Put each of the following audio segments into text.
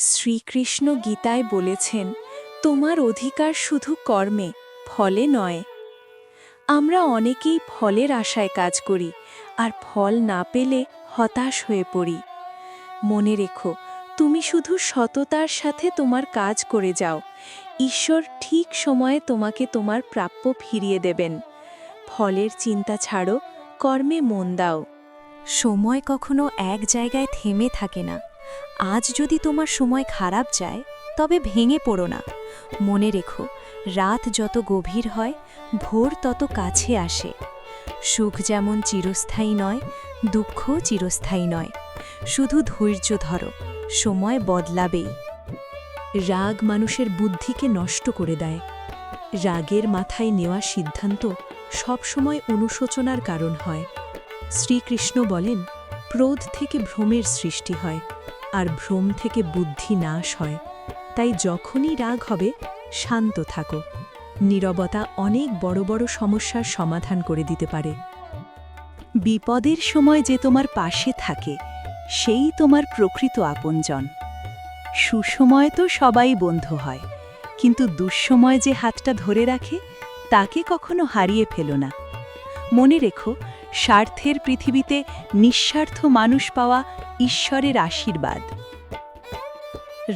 শ্রীকৃষ্ণ গীতায় বলেছেন, তোমার অধিকার শুধু কর্মে, ফলে নয়। আমরা অনেকেই ফলের আশায় কাজ করি, আর ফল না পেলে হতাশ হয়ে পড়ি। মনে রেখো, তুমি শুধু সততার সাথে তোমার কাজ করে যাও। ঈশ্বর ঠিক সময়ে তোমাকে তোমার প্রাপ্য ফিরিয়ে দেবেন। ফলের চিন্তা ছাড়ো, কর্মে মন দাও। সময় কখনো এক জায়গায় থেমে থাকে না। আজ যদি তোমার সময় খারাপ যায়, তবে ভেঙে পড়ো না। মনে রেখো, রাত যত গভীর হয়, ভোর তত কাছে আসে। সুখ যেমন চিরস্থায়ী নয় দুঃখ চিরস্থায়ী নয়। শুধু ধৈর্য ধরো, সময় বদলাবেই। রাগ মানুষের বুদ্ধিকে নষ্ট করে দেয়। রাগের মাথায় নেওয়া সিদ্ধান্ত সবসময় অনুশোচনার কারণ হয়। শ্রীকৃষ্ণ বলেন, ক্রোধ থেকে ভ্রমের সৃষ্টি হয়। আর ভ্রম থেকে বুদ্ধি নাশ হয়। তাই যখনই রাগ হবে, শান্ত থাকো। নীরবতা অনেক বড় বড় সমস্যার সমাধান করে দিতে পারে। বিপদের সময় যে তোমার পাশে থাকে, সেই তোমার প্রকৃত আপনজন। সুসময় তো সবাই বন্ধু হয়, কিন্তু দুঃসময় যে হাতটা ধরে রাখে, তাকে কখনো হারিয়ে ফেলো না। মনে রেখো স্বার্থের পৃথিবীতে নিঃস্বার্থ মানুষ পাওয়া ঈশ্বরের আশীর্বাদ।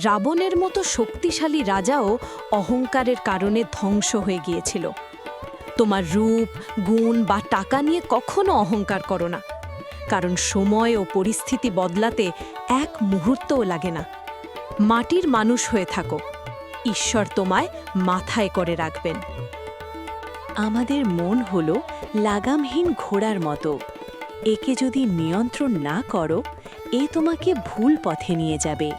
রাবণের মতো শক্তিশালী রাজাও অহংকারের কারণে ধ্বংস হয়ে গিয়েছিল। তোমার রূপ, গুণ বা টাকা নিয়ে কখনো অহংকার করো না, কারণ সময় ও পরিস্থিতি বদলাতে এক মুহূর্তও লাগে না। মাটির মানুষ হয়ে থাকো, ঈশ্বর তোমায় মাথায় করে রাখবেন। আমাদের মন হল লাগামহীন ঘোড়ার মতো। একে যদি নিয়ন্ত্রণ না করো, এ তোমাকে ভুল পথে নিয়ে যাবে।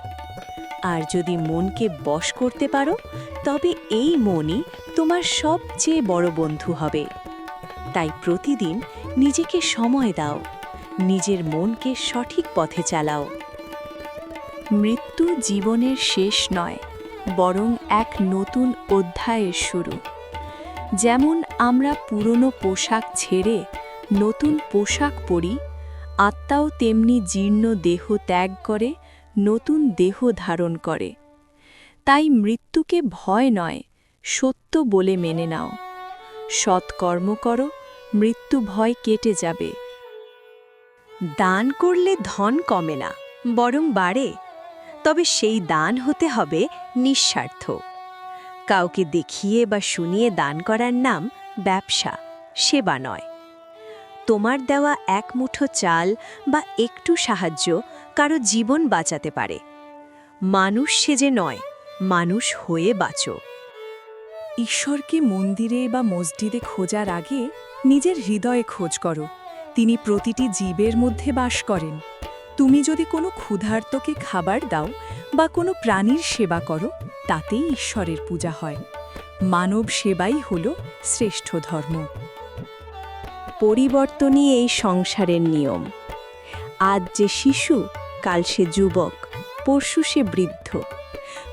আর যদি মনকে বশ করতে পারো, তবে এই মনই তোমার সবচেয়ে বড় বন্ধু হবে। তাই প্রতিদিন নিজেকে সময় দাও, নিজের মনকে সঠিক পথে চালাও। মৃত্যু জীবনের শেষ নয়, বরং এক নতুন অধ্যায়ের শুরু। যেমন আমরা পুরনো পোশাক ছেড়ে নতুন পোশাক পরি, আত্মাও তেমনি জীর্ণ দেহ ত্যাগ করে, নতুন দেহ ধারণ করে। তাই মৃত্যুকে ভয় নয়, সত্য বলে মেনে নাও। সৎকর্ম করো, মৃত্যু ভয় কেটে যাবে। দান করলে ধন কমে না, বরং বাড়ে। তবে সেই দান হতে হবে নিঃস্বার্থ। কাউকে দেখিয়ে বা শুনিয়ে দান করার নাম ব্যবসা, সেবা নয়। তোমার দেওয়া এক মুঠো চাল বা একটু সাহায্য কারও জীবন বাঁচাতে পারে। মানুষ সেজে নয়, মানুষ হয়ে বাঁচো। ঈশ্বরকে মন্দিরে বা মসজিদে খোঁজার আগে নিজের হৃদয়ে খোঁজ করো। তিনি প্রতিটি জীবের মধ্যে বাস করেন। তুমি যদি কোনো ক্ষুধার্তকে খাবার দাও বা কোনো প্রাণীর সেবা করো তাতেই ঈশ্বরের পূজা হয়। মানব সেবাই হল শ্রেষ্ঠ ধর্ম। পরিবর্তনই এই সংসারের নিয়ম। আজ যে শিশু, কাল সে যুবক, পরশু সে বৃদ্ধ।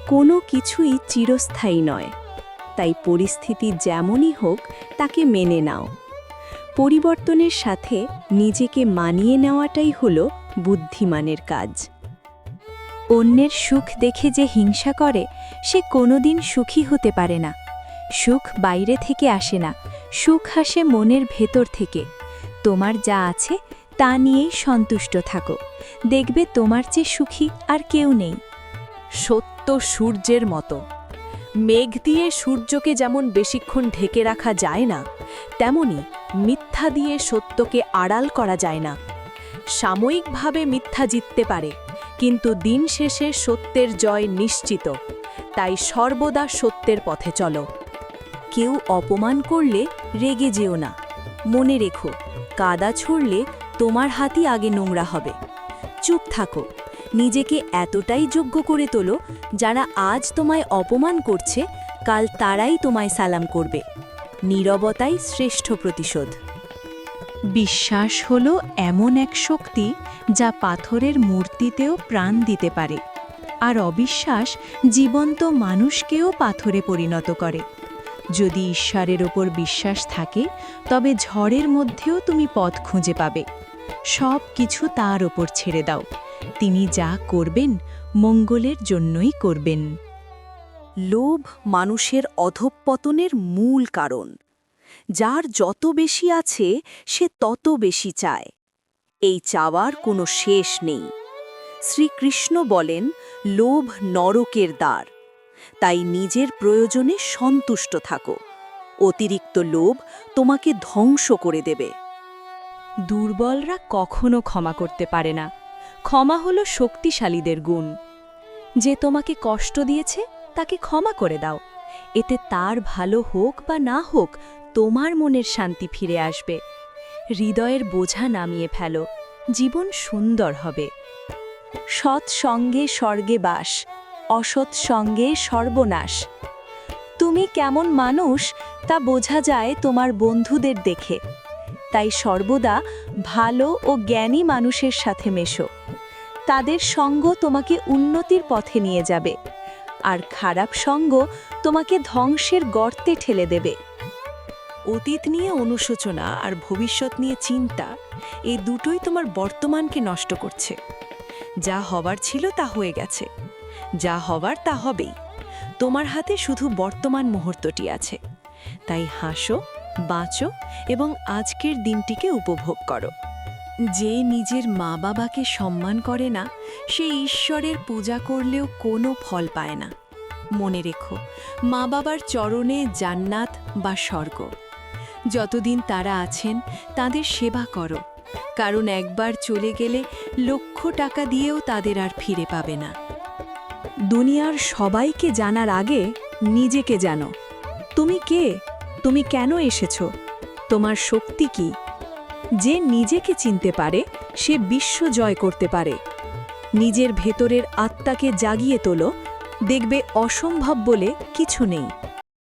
কোনো কিছুই চিরস্থায়ী নয়। তাই পরিস্থিতি যেমনই হোক, তাকে মেনে নাও। পরিবর্তনের সাথে নিজেকে মানিয়ে নেওয়াটাই হলো বুদ্ধিমানের কাজ। অন্যের সুখ দেখে যে হিংসা করে, সে কোনোদিন সুখী হতে পারে না। সুখ বাইরে থেকে আসে না, সুখ আসে মনের ভেতর থেকে। তোমার যা আছে, তা নিয়েই সন্তুষ্ট থাকো। দেখবে তোমার চেয়ে সুখী আর কেউ নেই। সত্য সূর্যের মতো। মেঘ দিয়ে সূর্যকে যেমন বেশিক্ষণ ঢেকে রাখা যায় না, তেমনি মিথ্যা দিয়ে সত্যকে আড়াল করা যায় না। সাময়িকভাবে মিথ্যা জিততে পারে কিন্তু দিন শেষে সত্যের জয় নিশ্চিত। তাই সর্বদা সত্যের পথে চলো। কেউ অপমান করলে রেগে যেও না। মনে রেখো, কাদা ছড়লে তোমার হাতই আগে নোংরা হবে। চুপ থাকো, নিজেকে এতটাই যোগ্য করে তোলো যারা আজ তোমায় অপমান করছে, কাল তারাই তোমায় সালাম করবে। নীরবতাই শ্রেষ্ঠ প্রতিশোধ। বিশ্বাস হল এমন এক শক্তি যা পাথরের মূর্তিতেও প্রাণ দিতে পারে। আর অবিশ্বাস জীবন্ত মানুষকেও পাথরে পরিণত করে। যদি ঈশ্বরের ওপর বিশ্বাস থাকে, তবে ঝড়ের মধ্যেও তুমি পথ খুঁজে পাবে। সব কিছু তার ওপর ছেড়ে দাও। তিনি যা করবেন, মঙ্গলের জন্যই করবেন। লোভ মানুষের অধঃপতনের মূল কারণ। যার যত বেশি আছে, সে তত বেশি চায়। এই চাওয়ার কোনো শেষ নেই। শ্রীকৃষ্ণ বলেন, লোভ নরকের দ্বার। তাই নিজের প্রয়োজনে সন্তুষ্ট থাকো। অতিরিক্ত লোভ তোমাকে ধ্বংস করে দেবে। দুর্বলরা কখনো ক্ষমা করতে পারে না। ক্ষমা হলো শক্তিশালীদের গুণ। যে তোমাকে কষ্ট দিয়েছে, তাকে ক্ষমা করে দাও। এতে তার ভালো হোক বা না হোক তোমার মনের শান্তি ফিরে আসবে। হৃদয়ের বোঝা নামিয়ে ফেলো। জীবন সুন্দর হবে। সৎ সঙ্গে স্বর্গে বাস, অসৎ সঙ্গে সর্বনাশ। তুমি কেমন মানুষ, তা বোঝা যায় তোমার বন্ধুদের দেখে। তাই সর্বদা ভালো ও জ্ঞানী মানুষের সাথে মেশো। তাদের সঙ্গ তোমাকে উন্নতির পথে নিয়ে যাবে। আর খারাপ সঙ্গ তোমাকে ধ্বংসের গর্তে ঠেলে দেবে। অতীত নিয়ে অনুশোচনা আর ভবিষ্যৎ নিয়ে চিন্তা, এই দুটোই তোমার বর্তমানকে নষ্ট করছে। যা হবার ছিল তা হয়ে গেছে। যা হবার তা হবেই। তোমার হাতে শুধু বর্তমান মুহূর্তটি আছে। তাই হাসো, বাঁচো এবং আজকের দিনটিকে উপভোগ করো। যে নিজের মা বাবাকে সম্মান করে না, সে ঈশ্বরের পূজা করলেও কোনো ফল পায় না। মনে রেখো মা বাবার চরণে জান্নাত বা স্বর্গ। যতদিন তারা আছেন, তাদের সেবা করো। কারণ একবার চলে গেলে লক্ষ টাকা দিয়েও তাদের আর ফিরে পাবে না। দুনিয়ার সবাইকে জানার আগে নিজেকে জানো। তুমি কে? তুমি কেন এসেছ? তোমার শক্তি কি? যে নিজেকে চিনতে পারে, সে বিশ্ব জয় করতে পারে। নিজের ভেতরের আত্মাকে জাগিয়ে তোলো, দেখবে অসম্ভব বলে কিছু নেই।